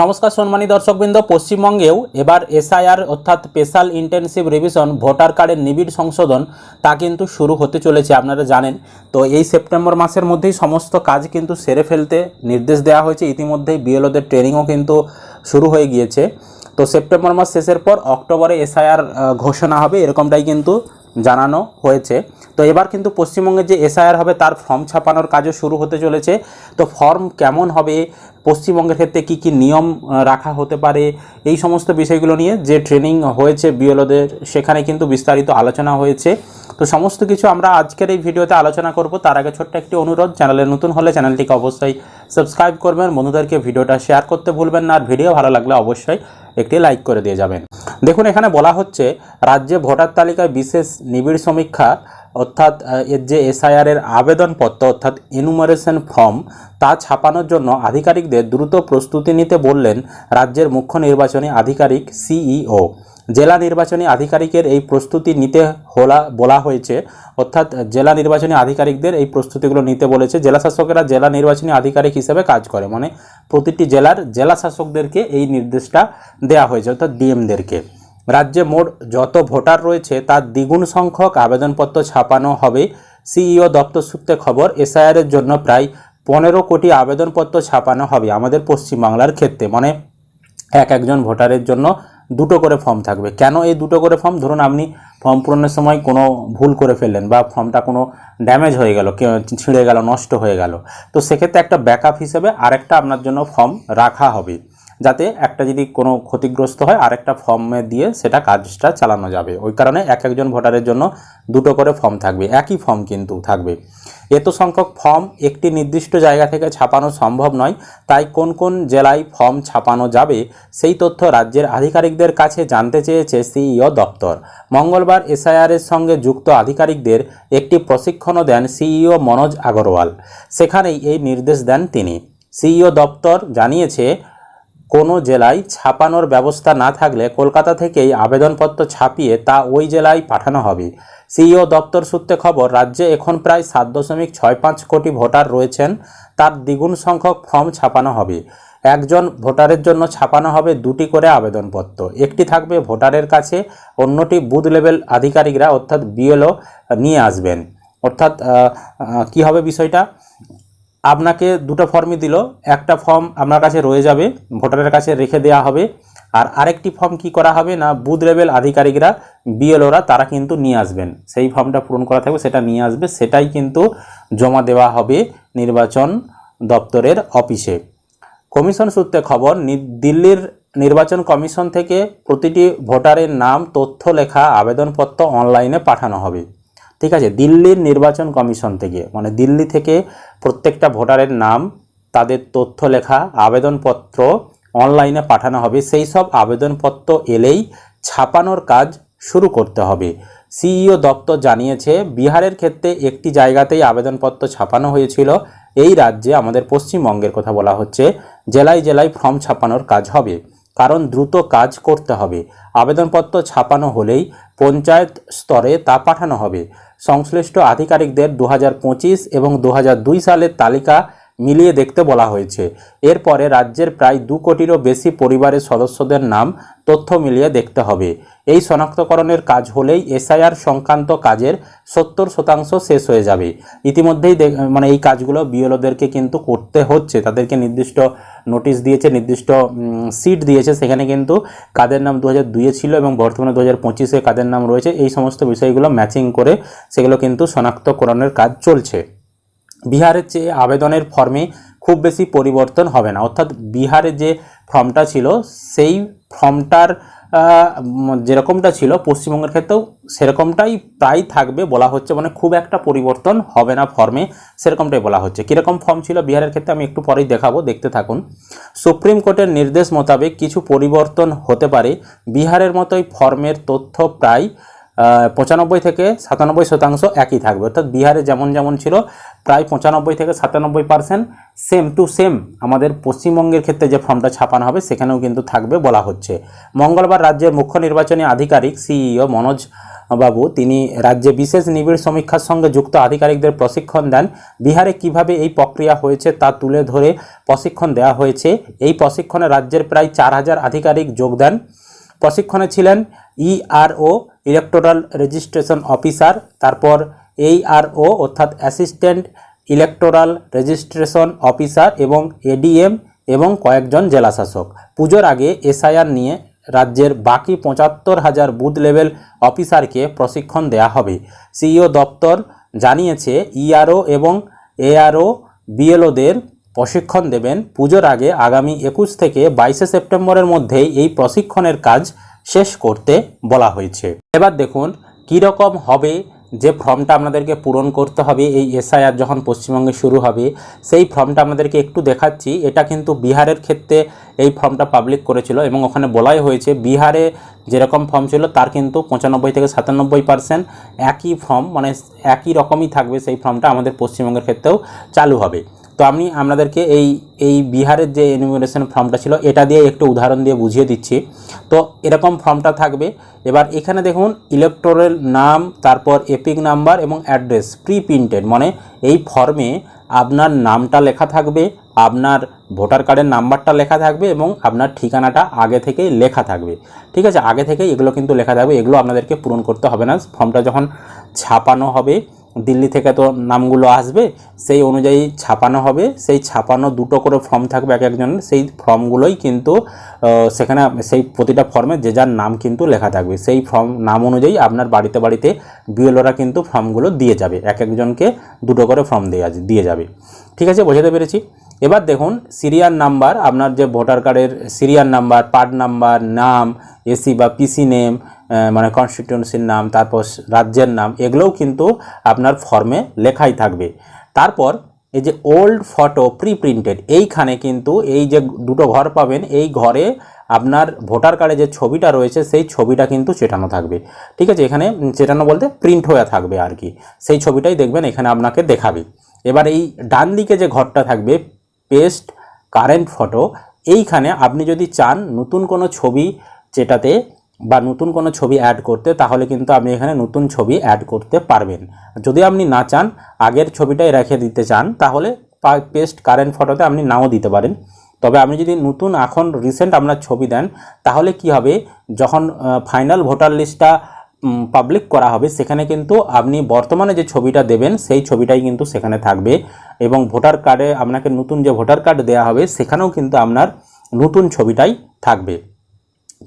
নমস্কার সম্মানী দর্শকবৃন্দ, পশ্চিমবঙ্গেও এবার এসআইআর অর্থাৎ স্পেশাল ইন্টেনসিভ রিভিশন ভোটার কার্ডের নিবিড় সংশোধন তা কিন্তু শুরু হতে চলেছে, আপনারা জানেন। তো এই সেপ্টেম্বর মাসের মধ্যেই সমস্ত কাজ কিন্তু সেরে ফেলতে নির্দেশ দেওয়া হয়েছে। ইতিমধ্যেই বিএলওদের ট্রেনিংও কিন্তু শুরু হয়ে গিয়েছে। তো সেপ্টেম্বর মাস শেষের পর অক্টোবরে এসআইআর ঘোষণা হবে, এরকমটাই কিন্তু জানানো হয়েছে। তো এবার কিন্তু পশ্চিমবঙ্গে যে এসআইআর হবে, তার ফর্ম ছাপানোর কাজও শুরু হতে চলেছে। তো ফর্ম কেমন হবে, পশ্চিমবঙ্গের ক্ষেত্রে কি কি নিয়ম রাখা হতে পারে, এই সমস্ত বিষয়গুলো নিয়ে যে ট্রেনিং হয়েছে বিএলওদের, সেখানে কিন্তু বিস্তারিত আলোচনা হয়েছে। তো সমস্ত কিছু আমরা আজকের এই ভিডিওতে আলোচনা করব। তার আগে ছোট্ট একটি অনুরোধ, চ্যানেলে নতুন হলে চ্যানেলটিকে অবশ্যই সাবস্ক্রাইব করবেন। বন্ধুদেরকে ভিডিওটা শেয়ার করতে ভুলবেন না। আর ভিডিও ভালো লাগলে অবশ্যই একটি লাইক করে দিয়ে যাবেন। দেখুন, এখানে বলা হচ্ছে, রাজ্যে ভোটার তালিকায় বিশেষ নিবিড় সমীক্ষা অর্থাৎ এর যে এসআইআর এর আবেদনপত্র, অর্থাৎ এনুমারেশন ফর্ম তা ছাপানোর জন্য আধিকারিকদের দ্রুত প্রস্তুতি নিতে বললেন রাজ্যের মুখ্য নির্বাচনী আধিকারিক সিইও জেলা নির্বাচনী আধিকারিকের এই প্রস্তুতি নিতে হলা, বলা হয়েছে, অর্থাৎ জেলা নির্বাচনী আধিকারিকদের এই প্রস্তুতিগুলো নিতে বলেছে। জেলা শাসকেরা জেলা নির্বাচনী আধিকারিক হিসেবে কাজ করে মানে প্রতিটি জেলার জেলা শাসকদেরকে এই নির্দেশটা দেওয়া হয়েছে, অর্থাৎ ডিএমদেরকে রাজ্যে মোট যত ভোটার রয়েছে, তার দ্বিগুণ সংখ্যক আবেদনপত্র ছাপানো হবে। সিইও দপ্তর সূত্রে খবর, এসআইআর এর জন্য প্রায় পনেরো কোটি আবেদনপত্র ছাপানো হবে আমাদের পশ্চিমবাংলার ক্ষেত্রে। মানে এক একজন ভোটারের জন্য দুটো করে ফর্ম থাকবে। কেন এই দুটো করে ফর্ম? ধরুন আপনি ফর্ম পূরণের সময় কোনো ভুল করে ফেললেন বা ফর্মটা কোনো ড্যামেজ হয়ে গেল ছিঁড়ে গেল, নষ্ট হয়ে গেল। তো সেক্ষেত্রে একটা ব্যাকআপ হিসেবে আরেকটা আপনার জন্য ফর্ম রাখা হবে। যাতে একটা যদি কোনো ক্ষতিগ্রস্ত হয়, আরেকটা ফর্মে দিয়ে সেটা কাজটা চালানো যাবে। ওই কারণে এক একজন ভোটারের জন্য দুটো করে ফর্ম থাকবে। একই ফর্ম কিন্তু থাকবে। এত সংখ্যক ফর্ম একটি নির্দিষ্ট জায়গা থেকে ছাপানো সম্ভব নয়। তাই কোন কোন জেলায় ফর্ম ছাপানো যাবে, সেই তথ্য রাজ্যের আধিকারিকদের কাছে জানতে চেয়েছে সিইও দপ্তর। মঙ্গলবার এসআইআর এর সঙ্গে যুক্ত আধিকারিকদের একটি প্রশিক্ষণও দেন সিইও মনোজ আগরওয়াল। সেখানেই এই নির্দেশ দেন তিনি। সিইও দপ্তর জানিয়েছে কোনো জেলায় ছাপানোর ব্যবস্থা না থাকলে কলকাতা থেকেই আবেদনপত্র ছাপিয়ে তা ওই জেলায় পাঠানো হবে। সিইও দপ্তর সূত্রে খবর, রাজ্যে এখন প্রায় সাত দশমিক ছয় পাঁচ কোটি ভোটার রয়েছেন। তার দ্বিগুণ সংখ্যক ফর্ম ছাপানো হবে। একজন ভোটারের জন্য ছাপানো হবে দুটি করে আবেদনপত্র। একটি থাকবে ভোটারের কাছে, অন্যটি বুথ লেভেল আধিকারিকরা, অর্থাৎ বিএলও, নিয়ে আসবেন। অর্থাৎ কি হবে বিষয়টা? আপনাকে দুটো ফর্মই দিল। একটা ফর্ম আপনার কাছে রয়ে যাবে, ভোটারের কাছে রেখে দেওয়া হবে। আর আরেকটি ফর্ম কি করা হবে না, বুথ লেভেল আধিকারিকরা বিএলওরা তারা কিন্তু নিয়ে আসবেন। সেই ফর্মটা পূরণ করা থাকবে, সেটা নিয়ে আসবে। সেটাই কিন্তু জমা দেওয়া হবে নির্বাচন দপ্তরের অফিসে। কমিশন সূত্রে খবর দিল্লির নির্বাচন কমিশন থেকে প্রতিটি ভোটারের নাম, তথ্য, লেখা, আবেদনপত্র অনলাইনে পাঠানো হবে। ঠিক আছে? দিল্লির নির্বাচন কমিশন থেকে মানে দিল্লি থেকে প্রত্যেকটা ভোটারের নাম, তাদের তথ্য লেখা, আবেদনপত্র অনলাইনে পাঠানো হবে। সেই সব আবেদনপত্র এলেই ছাপানোর কাজ শুরু করতে হবে। সিইও দপ্তর জানিয়েছে, বিহারের ক্ষেত্রে একটি জায়গাতেই আবেদনপত্র ছাপানো হয়েছিল। এই রাজ্যে আমাদের পশ্চিমবঙ্গের কথা বলা হচ্ছে, জেলায় জেলায় ফর্ম ছাপানোর কাজ হবে। কারণ দ্রুত কাজ করতে হবে। আবেদনপত্র ছাপানো হলেই পঞ্চায়েত স্তরে তা পাঠানো হবে। সংশ্লিষ্ট আধিকারিকদের দু হাজার পঁচিশ এবং দু হাজার দুই সালের তালিকা মিলিয়ে দেখতে বলা হয়েছে। এরপরে রাজ্যের প্রায় দু কোটিরও বেশি পরিবারের সদস্যদের নাম তথ্য মিলিয়ে দেখতে হবে। এই শনাক্তকরণের কাজ হলেই এসআইআর সংক্রান্ত কাজের সত্তর শতাংশ শেষ হয়ে যাবে। ইতিমধ্যেই মানে এই কাজগুলো বিএলওদেরকে কিন্তু করতে হচ্ছে। তাদেরকে নির্দিষ্ট নোটিশ দিয়েছে, নির্দিষ্ট সিট দিয়েছে। সেখানে কিন্তু কাদের নাম দু হাজার দুইয়ে ছিল এবং বর্তমানে দু হাজার পঁচিশে কাদের নাম রয়েছে, এই সমস্ত বিষয়গুলো ম্যাচিং করে সেগুলো কিন্তু শনাক্তকরণের কাজ চলছে। বিহারের চেয়ে আবেদনের ফর্মে খুব বেশি পরিবর্তন হবে না। অর্থাৎ বিহারে যে ফর্মটা ছিল, সেই ফর্মটার যেরকমটা ছিল, পশ্চিমবঙ্গের ক্ষেত্রেও সেরকমটাই প্রায় থাকবে বলা হচ্ছে মানে খুব একটা পরিবর্তন হবে না ফর্মে সেরকমটাই বলা হচ্ছে। কীরকম ফর্ম ছিল বিহারের ক্ষেত্রে আমি একটু পরেই দেখাবো, দেখতে থাকুন। সুপ্রিম কোর্টের নির্দেশ মোতাবেক কিছু পরিবর্তন হতে পারে। বিহারের মতোই ফর্মের তথ্য প্রায় পঁচানব্বই থেকে সাতানব্বই শতাংশ একই থাকবে। অর্থাৎ বিহারে যেমন যেমন ছিল, প্রায় পঁচানব্বই থেকে সাতানব্বই পার্সেন্ট, সেম টু সেম আমাদের পশ্চিমবঙ্গের ক্ষেত্রে যে ফর্মটা ছাপানো হবে, সেখানেও কিন্তু থাকবে বলা হচ্ছে। মঙ্গলবার রাজ্যের মুখ্য নির্বাচনী আধিকারিক, সিইও মনোজ বাবু, তিনি রাজ্যে বিশেষ নিবিড় সমীক্ষার সঙ্গে যুক্ত আধিকারিকদের প্রশিক্ষণ দেন, বিহারে কীভাবে এই প্রক্রিয়া হয়েছে তা তুলে ধরে প্রশিক্ষণ দেওয়া হয়েছে। এই প্রশিক্ষণে রাজ্যের প্রায় চার হাজার আধিকারিক যোগ দেন। প্রশিক্ষণে ছিলেন ইআরও ইলেকটোরাল রেজিস্ট্রেশন অফিসার তারপর এইআরও অর্থাৎ অ্যাসিস্ট্যান্ট ইলেকটোরাল রেজিস্ট্রেশন অফিসার এবং এডিএম এবং কয়েকজন জেলাশাসক পুজোর আগে এসআইআর নিয়ে রাজ্যের বাকি পঁচাত্তর হাজার বুথ লেভেল অফিসারকে প্রশিক্ষণ দেওয়া হবে। সিইও দপ্তর জানিয়েছে ইআরও এবং এআরও বিএলওদের প্রশিক্ষণ দেবেন। পুজোর আগে আগামী একুশ থেকে বাইশে সেপ্টেম্বরের মধ্যেই এই প্রশিক্ষণের কাজ শেষ করতে বলা হয়েছে। এবার দেখুন, কীরকম হবে যে ফর্মটা আপনাদেরকে পূরণ করতে হবে এই এসআইআর যখন পশ্চিমবঙ্গে শুরু হবে, সেই ফর্মটা আপনাদেরকে একটু দেখাচ্ছি। এটা কিন্তু বিহারের ক্ষেত্রে এই ফর্মটা পাবলিক করেছিল এবং ওখানে বলাই হয়েছে, বিহারে যেরকম ফর্ম ছিল তার কিন্তু পঁচানব্বই থেকে সাতানব্বই পার্সেন্ট একই ফর্ম মানে একই রকমই থাকবে সেই ফর্মটা আমাদের পশ্চিমবঙ্গের ক্ষেত্রেও চালু হবে। তো আমি আপনাদেরকে এই এই বিহারের যে এনিমিনেশন ফর্মটা ছিল, এটা দিয়ে একটু উদাহরণ দিয়ে বুঝিয়ে দিচ্ছি। তো এরকম ফর্মটা থাকবে। এবার এখানে দেখুন ইলেকটোরাল নাম, তারপর এপিক নাম্বার এবং অ্যাড্রেস প্রি প্রিন্টেড মানে এই ফর্মে আপনার নামটা লেখা থাকবে, আপনার ভোটার কার্ডের নাম্বারটা লেখা থাকবে এবং আপনার ঠিকানাটা আগে থেকেই লেখা থাকবে। ঠিক আছে? আগে থেকেই এগুলো কিন্তু লেখা থাকবে। এগুলো আপনাদেরকে পূরণ করতে হবে না। ফর্মটা যখন ছাপানো হবে দিল্লি থেকে তো নামগুলো আসবে, সেই অনুযায়ী ছাপানো হবে। সেই ছাপানো দুটো করে ফর্ম থাকবে এক একজনের, সেই ফর্মগুলোই কিন্তু সেখানে সেই প্রতিটা ফর্মে যে যার নাম কিন্তু লেখা থাকবে। সেই ফর্ম নাম অনুযায়ী আপনার বাড়িতে বাড়িতে বিএলওরা কিন্তু ফর্মগুলো দিয়ে যাবে। এক একজনকে দুটো করে ফর্ম দিয়ে দিয়ে যাবে। ঠিক আছে, বোঝাতে পেরেছি? এবার দেখুন সিরিয়াল নাম্বার, আপনার যে ভোটার কার্ডের সিরিয়াল নাম্বার, পার্ট নাম্বার, নাম, এসি বা পিসি নেম মানে কনস্টিটিউন্সির নাম, তারপর রাজ্যের নাম, এগুলোও কিন্তু আপনার ফর্মে লেখাই থাকবে। তারপর এই যে ওল্ড ফটো প্রি প্রিন্টেড এইখানে কিন্তু এই যে দুটো ঘর পাবেন, এই ঘরে আপনার ভোটার কার্ডে যে ছবিটা রয়েছে, সেই ছবিটা কিন্তু চেটানো থাকবে। ঠিক আছে, এখানে চেটানো বলতে প্রিন্ট হয়ে থাকবে আর কি। সেই ছবিটাই দেখবেন, এখানে আপনাকে দেখাবে। এবার এই ডান দিকে যে ঘরটা থাকবে পেস্ট কারেন্ট ফটো এইখানে আপনি যদি চান নতুন কোনো ছবি যেটাতে বা নতুন কোনো ছবি অ্যাড করতে, তাহলে কিন্তু আপনি এখানে নতুন ছবি অ্যাড করতে পারবেন। যদি আপনি না চান, আগের ছবিটাই রেখে দিতে চান, তাহলে পেস্ট কারেন্ট ফটোতে আপনি নাও দিতে পারেন। তবে আপনি যদি নতুন এখন রিসেন্ট আপনার ছবি দেন, তাহলে কি হবে? যখন ফাইনাল ভোটার লিস্টটা পাবলিক করা হবে, সেখানে কিন্তু আপনি বর্তমানে যে ছবিটা দেবেন, সেই ছবিটাই কিন্তু সেখানে থাকবে। এবং ভোটার কার্ডে আপনাকে নতুন যে ভোটার কার্ড দেওয়া হবে, সেখানেও কিন্তু আপনার নতুন ছবিটাই থাকবে।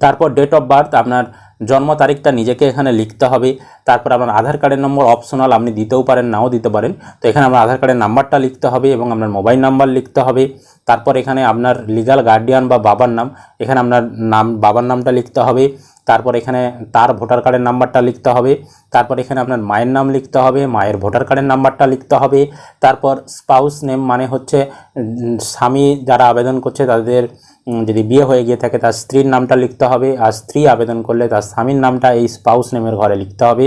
তারপর ডেট অফ বার্থ আপনার জন্ম তারিখটা নিজেকে এখানে লিখতে হবে। তারপর আপনার আধার কার্ডের নম্বর অপশনাল আপনি দিতেও পারেন, নাও দিতে পারেন। তো এখানে আপনার আধার কার্ডের নাম্বারটা লিখতে হবে এবং আপনার মোবাইল নাম্বার লিখতে হবে। তারপর এখানে আপনার লিগাল গার্ডিয়ান বা বাবার নাম, এখানে আপনার নাম, বাবার নামটা লিখতে হবে। তারপর এখানে তার ভোটার কার্ডের নাম্বারটা লিখতে হবে। তারপর এখানে আপনার মায়ের নাম লিখতে হবে, মায়ের ভোটার কার্ডের নাম্বারটা লিখতে হবে। তারপর স্পাউস নেম মানে হচ্ছে স্বামী যারা আবেদন করছে তাদের যদি বিয়ে হয়ে গিয়ে থাকে, তার স্ত্রীর নামটা লিখতে হবে। আর স্ত্রী আবেদন করলে তার স্বামীর নামটা এই স্পাউস নেমের ঘরে লিখতে হবে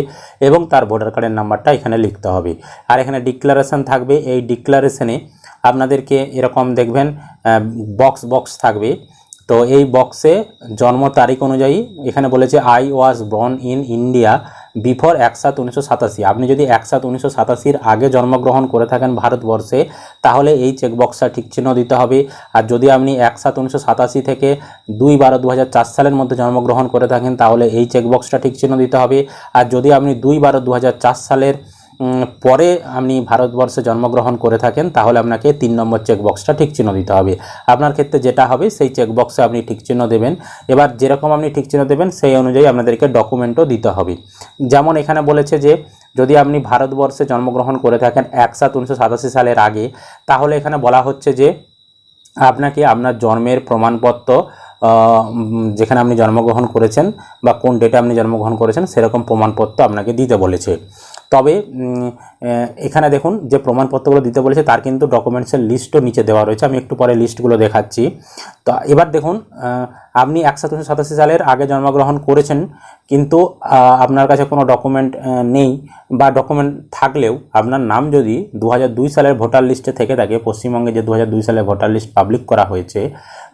এবং তার ভোটার কার্ডের নাম্বারটা এখানে লিখতে হবে। আর এখানে ডিক্লারেশন থাকবে। এই ডিক্লারেশনে আপনাদেরকে এরকম দেখবেন বক্স বক্স থাকবে। তো এই বক্সে জন্ম তারিখ অনুযায়ী এখানে বলেছে I was born in India before এক সাত উনিশশো সাতাশি। আপনি যদি এক সাত উনিশশো সাতাশির আগে জন্মগ্রহণ করে থাকেন ভারতবর্ষে, তাহলে এই চেকবক্সটা ঠিক চিহ্ন দিতে হবে। আর যদি আপনি এক সাত উনিশশো সাতাশি থেকে দুই বারো দু সালের মধ্যে জন্মগ্রহণ করে থাকেন, তাহলে এই চেকবক্সটা ঠিক চিহ্ন দিতে হবে। আর যদি আপনি দুই বারো দু সালের পরে আপনি ভারতবর্ষে জন্মগ্রহণ করে থাকেন, তাহলে আপনাকে তিন নম্বর চেকবক্সটা ঠিক চিহ্ন দিতে হবে। আপনার ক্ষেত্রে যেটা হবে, সেই চেকবক্সে আপনি ঠিক চিহ্ন দেবেন। এবার যেরকম আপনি ঠিক চিহ্ন দেবেন, সেই অনুযায়ী আপনাদেরকে ডকুমেন্টও দিতে হবে। যেমন এখানে বলেছে যে, যদি আপনি ভারতবর্ষে জন্মগ্রহণ করে থাকেন এক সাত উনিশশো সালের আগে, তাহলে এখানে বলা হচ্ছে যে, আপনাকে আপনার জন্মের প্রমাণপত্র যেখানে আপনি জন্মগ্রহণ করেছেন বা কোন ডেটে আপনি জন্মগ্রহণ করেছেন, সেরকম প্রমাণপত্র আপনাকে দিতে বলেছে। তবে এখানে দেখুন যে প্রমাণপত্রগুলো দিতে বলেছে, তার কিন্তু ডকুমেন্টসের লিস্টও নিচে দেওয়া রয়েছে। আমি একটু পরে লিস্টগুলো দেখাচ্ছি। তো এবার দেখুন আপনি একশো সাতাশি সালের আগে জন্মগ্রহণ করেছেন, কিন্তু আপনার কাছে কোনো ডকুমেন্ট নেই বা ডকুমেন্ট থাকলেও আপনার নাম যদি দু হাজার দুই সালের ভোটার লিস্টে থেকে থাকে, পশ্চিমবঙ্গে যে দু সালের ভোটার লিস্ট পাবলিক করা হয়েছে,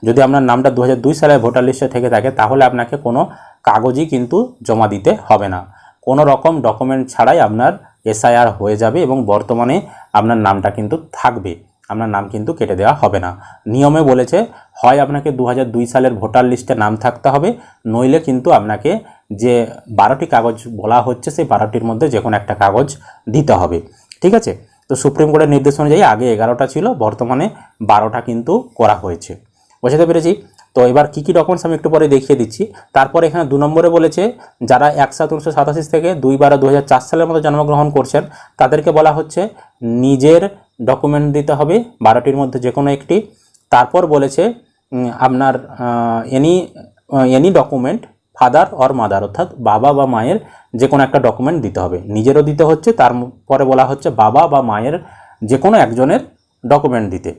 যদি আপনার নামটা দু হাজার দুই সালের ভোটার লিস্টে থেকে থাকে, তাহলে আপনাকে কোনো কাগজই কিন্তু জমা দিতে হবে না। কোনো রকম ডকুমেন্ট ছাড়াই আপনার এসআইআর হয়ে যাবে এবং বর্তমানে আপনার নামটা কিন্তু থাকবে। আপনার নাম কিন্তু কেটে দেওয়া হবে না। নিয়মে বলেছে, হয় আপনাকে দু হাজার দুই সালের ভোটার লিস্টে নাম থাকতে হবে, নইলে কিন্তু আপনাকে যে বারোটি কাগজ বলা হচ্ছে, সেই বারোটির মধ্যে যে কোনো একটা কাগজ দিতে হবে। ঠিক আছে? তো সুপ্রিম কোর্টের নির্দেশ অনুযায়ী আগে এগারোটা ছিল, বর্তমানে বারোটা কিন্তু করা হয়েছে। বোঝাতে পেরেছি? তো এবার কী কী ডকুমেন্টস আমি একটু পরে দেখিয়ে দিচ্ছি। তারপরে এখানে দু নম্বরে বলেছে, যারা এক সাত উনিশশো সাতাশি থেকে দুই বারো দু সালের মতো জন্মগ্রহণ করছেন, তাদেরকে বলা হচ্ছে নিজের ডকুমেন্ট দিতে হবে, বারোটির মধ্যে যে কোনো একটি। তারপর বলেছে আপনার any any document father or mother অর্থাৎ বাবা বা মায়ের যে কোনো একটা ডকুমেন্ট দিতে হবে। নিজেরও দিতে হচ্ছে, তারপরে বলা হচ্ছে বাবা বা মায়ের যে কোনো একজনের ডকুমেন্ট দিতে।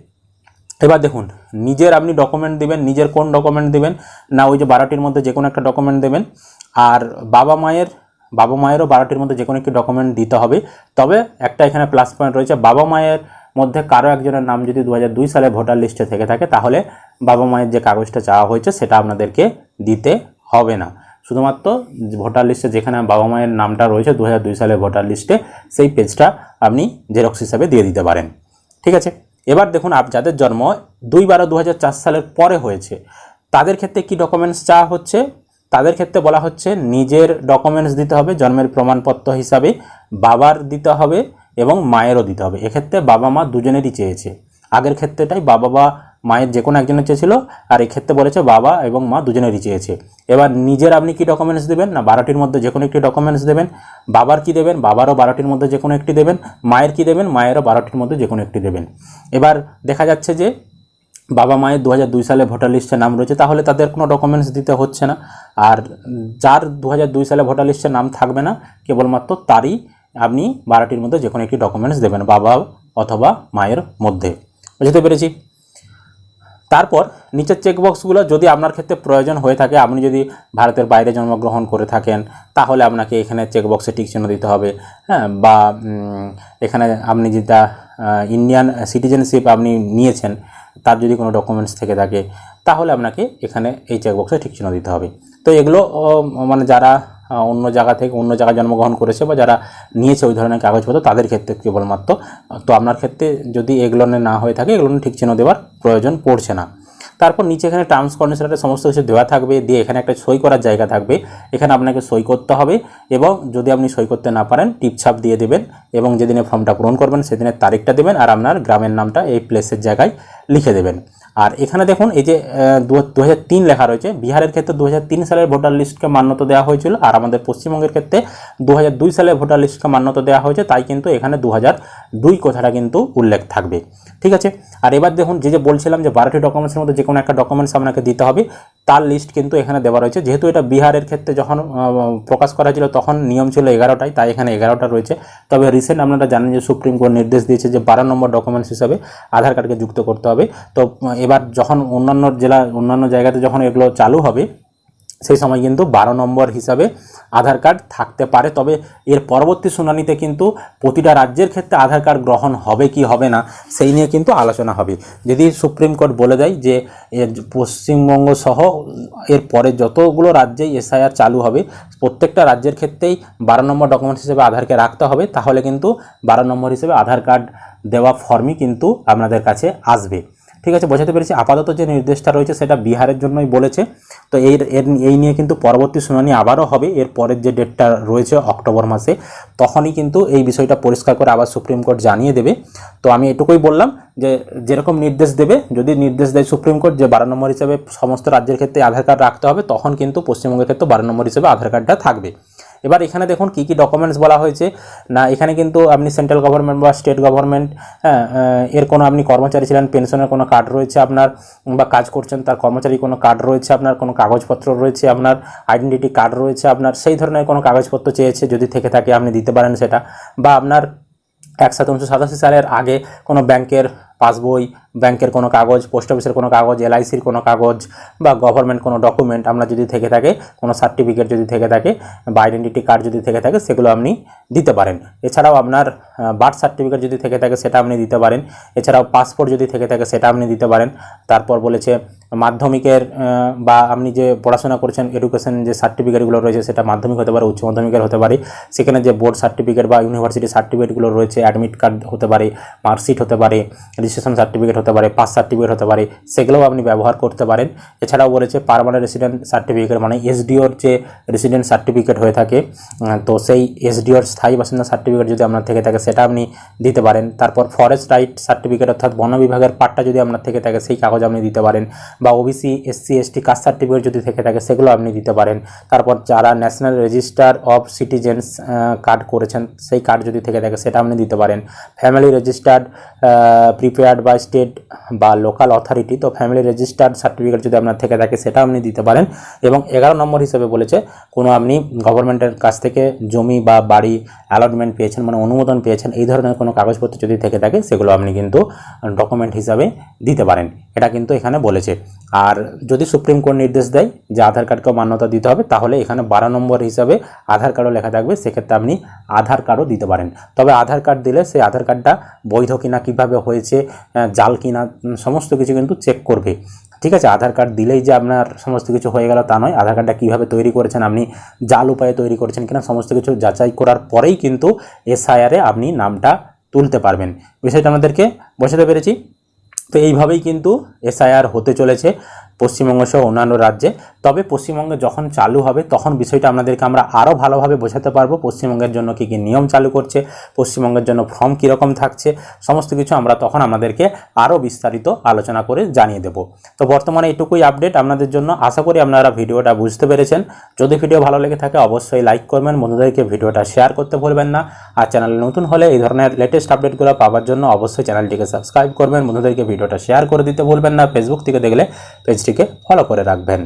এবার দেখুন, নিজের আপনি ডকুমেন্ট দিবেন, নিজের কোন ডকুমেন্ট দিবেন? না, ওই যে বারোটির মধ্যে যে কোনো একটা ডকুমেন্ট দেবেন। আর বাবা মায়ের, বাবা মায়েরও বারোটির মধ্যে যে কোনো একটি ডকুমেন্ট দিতে হবে। তবে একটা এখানে প্লাস পয়েন্ট রয়েছে, বাবা মায়ের মধ্যে কারও একজনের নাম যদি দু হাজার দুই সালে ভোটার লিস্টে থেকে থাকে, তাহলে বাবা মায়ের যে কাগজটা চাওয়া হয়েছে, সেটা আপনাদেরকে দিতে হবে না। শুধুমাত্র ভোটার লিস্টে যেখানে বাবা মায়ের নামটা রয়েছে দু হাজার দুই সালে ভোটার লিস্টে সেই পেজটা আপনি জেরক্স হিসাবে দিয়ে দিতে পারেন। ঠিক আছে? এবার দেখুন আপ যাদের জন্ম দুই বারো দু সালের পরে হয়েছে, তাদের ক্ষেত্রে কি ডকুমেন্টস চাওয়া হচ্ছে? তাদের ক্ষেত্রে বলা হচ্ছে নিজের ডকুমেন্টস দিতে হবে, জন্মের প্রমাণপত্র হিসাবে বাবার দিতে হবে এবং মায়েরও দিতে হবে। এক্ষেত্রে বাবা মা দুজনেরই চেয়েছে। আগের ক্ষেত্রেটাই বাবা বা মায়ের যে কোনো একজনের চেয়েছিল, আর এক্ষেত্রে বলেছে বাবা এবং মা দুজনেরই চেয়েছে। এবার নিজের আপনি কি ডকুমেন্টস দেবেন না বারোটির মধ্যে যে কোনো একটি ডকুমেন্টস দেবেন? বাবার কি দেবেন? বাবারও বারোটির মধ্যে যে কোনো একটি দেবেন। মায়ের কি দেবেন? মায়েরও বারোটির মধ্যে যে কোনো একটি দেবেন। এবার দেখা যাচ্ছে যে বাবা মায়ের দু সালে ভোটার লিস্টে নাম রয়েছে, তাহলে তাদের কোনো ডকুমেন্টস দিতে হচ্ছে না। আর যার দু সালে ভোটার লিস্টে নাম থাকবে না, কেবলমাত্র তারই আপনি বারোটির মধ্যে যে কোনো একটি ডকুমেন্টস দেবেন, বাবা অথবা মায়ের মধ্যে। বুঝতে পেরেছি? তারপর নিচের চেকবক্সগুলো যদি আপনার ক্ষেত্রে প্রয়োজন হয়ে থাকে, আপনি যদি ভারতের বাইরে জন্মগ্রহণ করে থাকেন, তাহলে আপনাকে এখানে চেকবক্সে চিহ্ন দিতে হবে। হ্যাঁ বা এখানে আপনি যেটা ইন্ডিয়ান সিটিজেনশিপ আপনি নিয়েছেন, তার যদি কোনো ডকুমেন্টস থেকে থাকে, তাহলে আপনাকে এখানে এই চেকবক্সে ঠিক চিহ্ন দিতে হবে। তো এগুলো মানে যারা অন্য জায়গা থেকে অন্য জায়গায় জন্মগ্রহণ করেছে বা যারা নিয়েছে ওই ধরনের কাগজপত্র, তাদের ক্ষেত্রে কেবলমাত্র তো আপনার ক্ষেত্রে যদি এগুলো না হয়ে থাকে এগুলো ঠিক চিহ্ন দেওয়ার প্রয়োজন পড়ছে না। তারপর নিচে এখানে টার্মস কন্ডিশনের সমস্ত কিছু দেওয়া থাকবে, দিয়ে এখানে একটা সই করার জায়গা থাকবে। এখানে আপনাকে সই করতে হবে এবং যদি আপনি সই করতে না পারেন, টিপছাপ দিয়ে দেবেন এবং যেদিনে ফর্মটা পূরণ করবেন, সেদিনের তারিখটা দেবেন আর আপনার গ্রামের নামটা এই প্লেসের জায়গায় লিখে দেবেন। আর এখানে দেখুন, এই যে দু হাজার তিন লেখা রয়েছে। বিহারের ক্ষেত্রে দু হাজার তিন সালের ভোটার লিস্টকে মান্যতা দেওয়া হয়েছিল আর আমাদের পশ্চিমবঙ্গের ক্ষেত্রে দু হাজার দুই সালের ভোটার লিস্টকে মান্যতা দেওয়া হয়েছে। তাই কিন্তু এখানে দু কথাটা কিন্তু উল্লেখ থাকবে। ঠিক আছে? আর এবার দেখুন, যে যে বলছিলাম যে বারোটি ডকুমেন্টসের মধ্যে যে কোনো একটা ডকুমেন্টস আপনাকে দিতে হবে। তার লিস্ট কিন্তু এখানে দেওয়া রয়েছে। যেহেতু এটা বিহারের ক্ষেত্রে যখন প্রকাশ করা ছিল তখন নিয়ম ছিল এগারোটাই তাই এখানে এগারোটা রয়েছে। তবে রিসেন্ট আপনারা জানেন যে সুপ্রিম কোর্ট নির্দেশ দিয়েছে যে বারো নম্বর ডকুমেন্টস হিসাবে আধার কার্ডকে যুক্ত করতে হবে। তো এবার যখন অন্যান্য জেলা, অন্যান্য জায়গাতে যখন এগুলো চালু হবে, সেই সময় কিন্তু বারো নম্বর হিসাবে আধার কার্ড থাকতে পারে, তবে এর পরবর্তী শুনানিতে কিন্তু প্রতিটা রাজ্যের ক্ষেত্রে আধার কার্ড গ্রহণ হবে কি হবে না, সেই নিয়ে কিন্তু আলোচনা হবে। যদি সুপ্রিম কোর্ট বলে দেয় যে পশ্চিমবঙ্গ সহ এর পরে যতগুলো রাজ্যেই এসআইআর চালু হবে, প্রত্যেকটা রাজ্যের ক্ষেত্রেই বারো নম্বর ডকুমেন্টস হিসেবে আধারকে রাখতে হবে, তাহলে কিন্তু বারো নম্বর হিসেবে আধার কার্ড দেওয়া ফর্মই কিন্তু আপনাদের কাছে আসবে। ঠিক আছে, বোঝাতে পেরেছি। আপাতত যে নির্দেশটা রয়েছে সেটা বিহারের জন্যই বলেছে। তো এই এর, এই নিয়ে কিন্তু পরবর্তী শুনানি আবারও হবে। এর পরের যে ডেটটা রয়েছে অক্টোবর মাসে, তখনই কিন্তু এই বিষয়টা পরিষ্কার করে আবার সুপ্রিম কোর্ট জানিয়ে দেবে। তো আমি এটুকুই বললাম যে, যেরকম নির্দেশ দেবে, যদি নির্দেশ দেয় সুপ্রিম কোর্ট যে বারো নম্বর হিসেবে সমস্ত রাজ্যের ক্ষেত্রে আধার কার্ড রাখতে হবে, তখন কিন্তু পশ্চিমবঙ্গের ক্ষেত্রে বারো নম্বর হিসেবে আধার কার্ডটা থাকবে। এবার এখানে দেখুন কী কী ডকুমেন্টস বলা হয়েছে। না, এখানে কিন্তু আপনি সেন্ট্রাল গভর্নমেন্ট বা স্টেট গভর্নমেন্ট হ্যাঁ এর কোনো আপনি কর্মচারী ছিলেন পেনশনের কোনো কার্ড রয়েছে আপনার, বা কাজ করছেন, তার কর্মচারী কোনো কার্ড রয়েছে আপনার, কোনো কাগজপত্র রয়েছে আপনার আইডেন্টিটি কার্ড রয়েছে আপনার, সেই ধরনের কোনো কাগজপত্র চেয়েছে যদি থেকে থাকে আপনি দিতে পারেন সেটা, বা আপনার একসাথে উনিশশো সাতাশি সালের আগে কোনো ব্যাংকের পাসবই, ব্যাংকের কোনো কাগজ, পোস্ট অফিসের কোনো কাগজ, এলআইসির কোনো কাগজ বা গভর্নমেন্ট কোনো ডকুমেন্ট আমরা যদি থেকে থাকে, কোনো সার্টিফিকেট যদি থেকে থাকে বা আইডেন্টিটি কার্ড যদি থেকে থাকে, সেগুলো আপনি দিতে পারেন। এছাড়াও আপনার বার্থ সার্টিফিকেট যদি থেকে থাকে, সেটা আপনি দিতে পারেন। এছাড়াও পাসপোর্ট যদি থেকে থাকে, সেটা আপনি দিতে পারেন। তারপর বলেছে মাধ্যমিকের বা আপনি যে পড়াশোনা করছেন এডুকেশন যে সার্টিফিকেটগুলো রয়েছে সেটা মাধ্যমিক হতে পারে, উচ্চ মাধ্যমিকের হতে পারে, সেখানে যে বোর্ড সার্টিফিকেট বা ইউনিভার্সিটি সার্টিফিকেটগুলো রয়েছে অ্যাডমিট কার্ড হতে পারে মার্কশিট হতে পারে রেজিস্ট্রেশন সার্টিফিকেট হতে পারে পাস সার্টিফিকেট হতে পারে, সেগুলোও আপনি ব্যবহার করতে পারেন। এছাড়াও বলেছে পারমানেন্ট রেসিডেন্ট সার্টিফিকেট মানে এসডিওর যে রেসিডেন্ট সার্টিফিকেট হয়ে থাকে তো সেই এসডিওর স্থায়ী বাসিন্দা সার্টিফিকেট যদি আপনার থেকে থাকে, সেটা আপনি দিতে পারেন। তারপর ফরেস্ট রাইট সার্টিফিকেট অর্থাৎ বন বিভাগের পার্টটা যদি আপনার থেকে থাকে, সেই কাগজ আপনি দিতে পারেন। বা OBC SC ST caste certificate যদি থেকে থাকে, সেগুলো আপনি দিতে পারেন। তারপর যারা national register of citizens card করেছেন, সেই কার্ড যদি থেকে থাকে, সেটা আপনি দিতে পারেন। Family registered prepared by state বা লোকাল অথরিটি তো ফ্যামিলি রেজিস্টার্ড সার্টিফিকেট যদি আপনার থেকে থাকে, সেটা আপনি দিতে পারেন। এবং এগারো নম্বর হিসেবে বলেছে, কোনো আপনি গভর্নমেন্টের কাছ থেকে জমি বা বাড়ি অ্যালটমেন্ট পেয়েছেন মানে অনুমোদন পেয়েছেন, এই ধরনের কোনো কাগজপত্র যদি থেকে থাকে, সেগুলো আপনি কিন্তু ডকুমেন্ট হিসাবে দিতে পারেন। এটা কিন্তু এখানে বলেছে। আর যদি সুপ্রিম কোর্ট নির্দেশ দেয় যে আধার কার্ডকেও মান্যতা দিতে হবে, তাহলে এখানে বারো নম্বর হিসাবে আধার কার্ডও লেখা থাকবে। সেক্ষেত্রে আপনি আধার কার্ডও দিতে পারেন। তবে আধার কার্ড দিলে সেই আধার কার্ডটা বৈধ কিনা, কীভাবে হয়েছে জাল কিনা সমস্ত কিছু কিন্তু চেক করবে। ঠিক আছে, আধার কার্ড দিলেই যে আপনার সমস্ত কিছু হয়ে গেল তা নয়। আধার কার্ডটা কীভাবে তৈরি করেছেন আপনি, জাল উপায়ে তৈরি করেছেন কিনা, সমস্ত কিছু যাচাই করার পরেই কিন্তু এসআইআরে আপনি নামটা তুলতে পারবেন। বিষয়টা আমাদেরকে বোঝাতে পেরেছি। তো এইভাবেই কিন্তু এসআইআর হতে চলেছে। পশ্চিমবঙ্গ সহ অন্যান্য রাজ্যে। তবে পশ্চিমবঙ্গে যখন চালু হবে, তখন বিষয়টা আপনাদেরকে আমরা আরও ভালোভাবে বোঝাতে পারব, পশ্চিমবঙ্গের জন্য কী কী নিয়ম চালু করছে, পশ্চিমবঙ্গের জন্য ফর্ম কীরকম থাকছে, সমস্ত কিছু আমরা তখন আমাদেরকে আরও বিস্তারিত আলোচনা করে জানিয়ে দেব। তো বর্তমানে এটুকুই আপডেট আপনাদের জন্য। আশা করি আপনারা ভিডিওটা বুঝতে পেরেছেন। যদি ভিডিও ভালো লেগে থাকে, অবশ্যই লাইক করবেন, বন্ধুদেরকে ভিডিওটা শেয়ার করতে ভুলবেন না। আর চ্যানেলে নতুন হলে এই ধরনের লেটেস্ট আপডেটগুলো পাওয়ার জন্য অবশ্যই চ্যানেলটিকে সাবস্ক্রাইব করবেন, বন্ধুদেরকে ভিডিওটা শেয়ার করে দিতে ভুলবেন না। ফেসবুক থেকে দেখলে পেজটিকে ফলো করে রাখবেন।